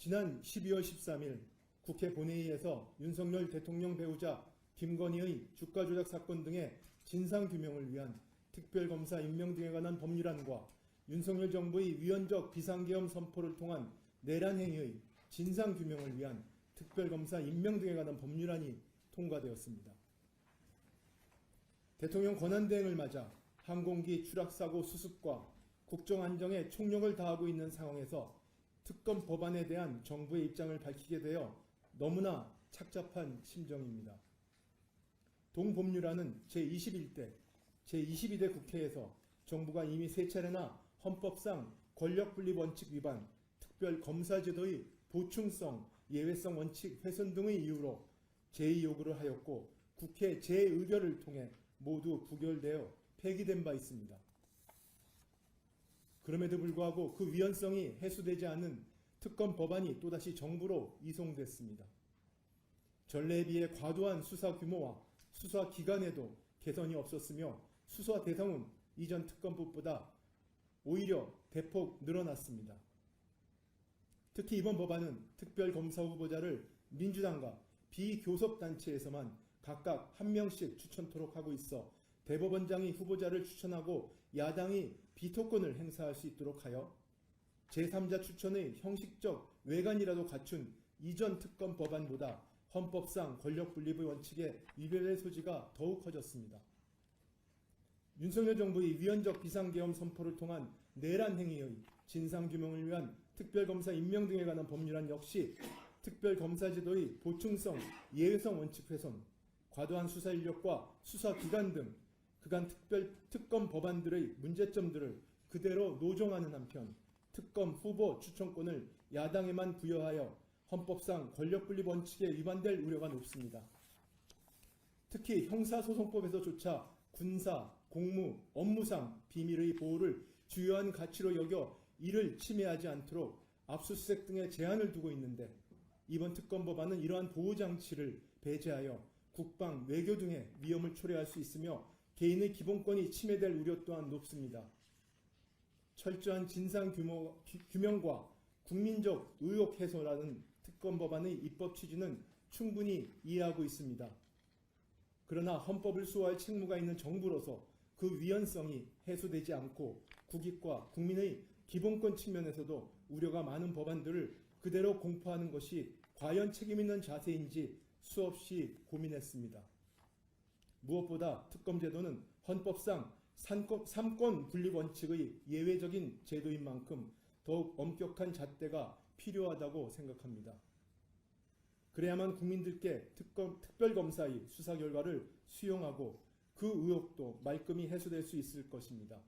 지난 12월 13일 국회 본회의에서 윤석열 대통령 배우자 김건희의 주가 조작 사건 등의 진상 규명을 위한 특별검사 임명 등에 관한 법률안과 윤석열 정부의 위헌적 비상계엄 선포를 통한 내란 행위의 진상 규명을 위한 특별검사 임명 등에 관한 법률안이 통과되었습니다. 대통령 권한대행을 맞아 항공기 추락사고 수습과 국정 안정에 총력을 다하고 있는 상황에서 특검 법안에 대한 정부의 입장을 밝히게 되어 너무나 착잡한 심정입니다. 동법률안은 제21대, 제22대 국회에서 정부가 이미 세 차례나 헌법상 권력분립 원칙 위반, 특별 검사제도의 보충성, 예외성 원칙 훼손 등의 이유로 제2요구를 하였고 국회 재의결을 통해 모두 부결되어 폐기된 바 있습니다. 그럼에도 불구하고 그 위헌성이 해소되지 않은 특검 법안이 또다시 정부로 이송됐습니다. 전례에 비해 과도한 수사 규모와 수사 기간에도 개선이 없었으며 수사 대상은 이전 특검법보다 오히려 대폭 늘어났습니다. 특히 이번 법안은 특별검사 후보자를 민주당과 비교섭단체에서만 각각 한 명씩 추천토록 하고 있어 대법원장이 후보자를 추천하고 야당이 비토권을 행사할 수 있도록 하여 제3자 추천의 형식적 외관이라도 갖춘 이전 특검 법안보다 헌법상 권력 분립의 원칙에 위배될 소지가 더욱 커졌습니다. 윤석열 정부의 위헌적 비상계엄 선포를 통한 내란 행위의 진상규명을 위한 특별검사 임명 등에 관한 법률안 역시 특별검사제도의 보충성, 예외성 원칙 훼손, 과도한 수사 인력과 수사 기간 등 그간 특별 특검 법안들의 문제점들을 그대로 노정하는 한편 특검 후보 추천권을 야당에만 부여하여 헌법상 권력분립 원칙에 위반될 우려가 높습니다. 특히 형사소송법에서조차 군사, 공무, 업무상 비밀의 보호를 주요한 가치로 여겨 이를 침해하지 않도록 압수수색 등의 제한을 두고 있는데 이번 특검 법안은 이러한 보호 장치를 배제하여 국방, 외교 등의 위험을 초래할 수 있으며 개인의 기본권이 침해될 우려 또한 높습니다. 철저한 진상 규모, 규- 규명과 국민적 의혹 해소라는 특검 법안의 입법 취지는 충분히 이해하고 있습니다. 그러나 헌법을 수호할 책무가 있는 정부로서 그 위헌성이 해소되지 않고 국익과 국민의 기본권 측면에서도 우려가 많은 법안들을 그대로 공포하는 것이 과연 책임있는 자세인지 수없이 고민했습니다. 무엇보다 특검제도는 헌법상 삼권, 삼권 분립 원칙의 예외적인 제도인 만큼 더욱 엄격한 잣대가 필요하다고 생각합니다. 그래야만 국민들께 특검, 특별검사의 수사 결과를 수용하고 그 의혹도 말끔히 해소될 수 있을 것입니다.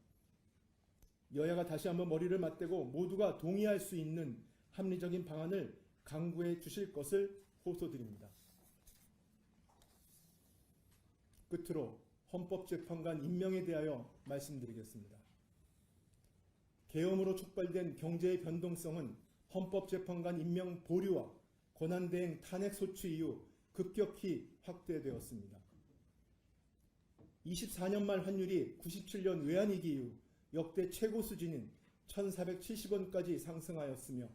여야가 다시 한번 머리를 맞대고 모두가 동의할 수 있는 합리적인 방안을 강구해 주실 것을 호소드립니다. 끝으로 헌법재판관 임명에 대하여 말씀드리겠습니다. 계엄으로 촉발된 경제의 변동성은 헌법재판관 임명 보류와 권한대행 탄핵 소추 이후 급격히 확대되었습니다. 24년 말 환율이 97년 외환위기 이후 역대 최고 수준인 1,470원까지 상승하였으며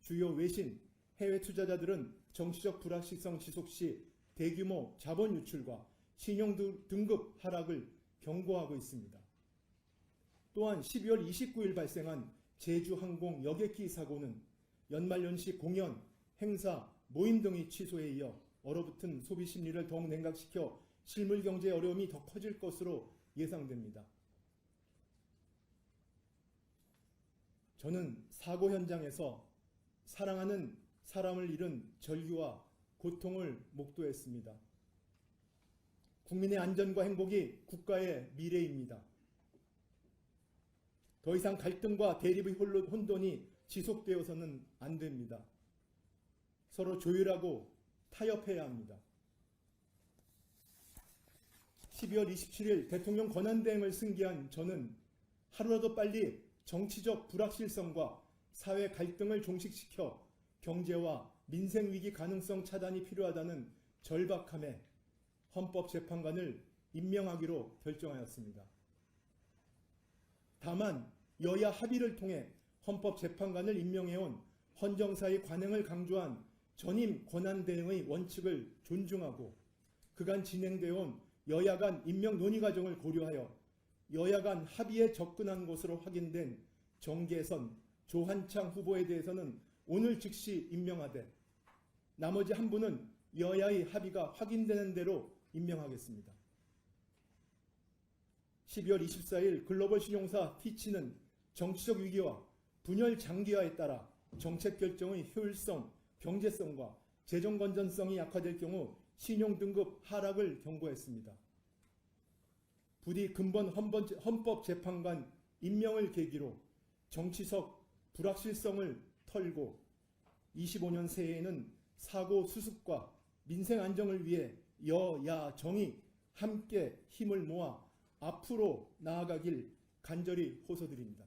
주요 외신, 해외 투자자들은 정치적 불확실성 지속 시 대규모 자본 유출과 신용 등- 등급 하락을 경고하고 있습니다. 또한 12월 29일 발생한 제주항공 여객기 사고는 연말연시 공연, 행사, 모임 등의 취소에 이어 얼어붙은 소비 심리를 더욱 냉각시켜 실물 경제의 어려움이 더 커질 것으로 예상됩니다. 저는 사고 현장에서 사랑하는 사람을 잃은 절규와 고통을 목도했습니다. 국민의 안전과 행복이 국가의 미래입니다. 더 이상 갈등과 대립의 혼돈- 혼돈이 지속되어서는 안 됩니다. 서로 조율하고 타협해야 합니다. 12월 27일 대통령 권한대행을 승계한 저는 하루라도 빨리 정치적 불확실성과 사회 갈등을 종식시켜 경제와 민생 위기 가능성 차단이 필요하다는 절박함에 헌법재판관을 임명하기로 결정하였습니다. 다만 여야 합의를 통해 헌법재판관을 임명해온 헌정사의 관행을 강조한 전임 권한 대행의 원칙을 존중하고 그간 진행되어 온 여야 간 임명 논의 과정을 고려하여 여야 간 합의에 접근한 것으로 확인된 정계선 조한창 후보에 대해서는 오늘 즉시 임명하되 나머지 한 분은 여야의 합의가 확인되는 대로 임명하겠습니다. 12월 24일 글로벌 신용사 피치는 정치적 위기와 분열 장기화에 따라 정책 결정의 효율성, 경제성과 재정 건전성이 약화될 경우 신용 등급 하락을 경고했습니다. 부디 근본 헌법- 헌법재판관 임명을 계기로 정치적 불확실성을 털고 25년 새해에는 사고 수습과 민생 안정을 위해 여야 정이 함께 힘을 모아 앞으로 나아가길 간절히 호소드립니다.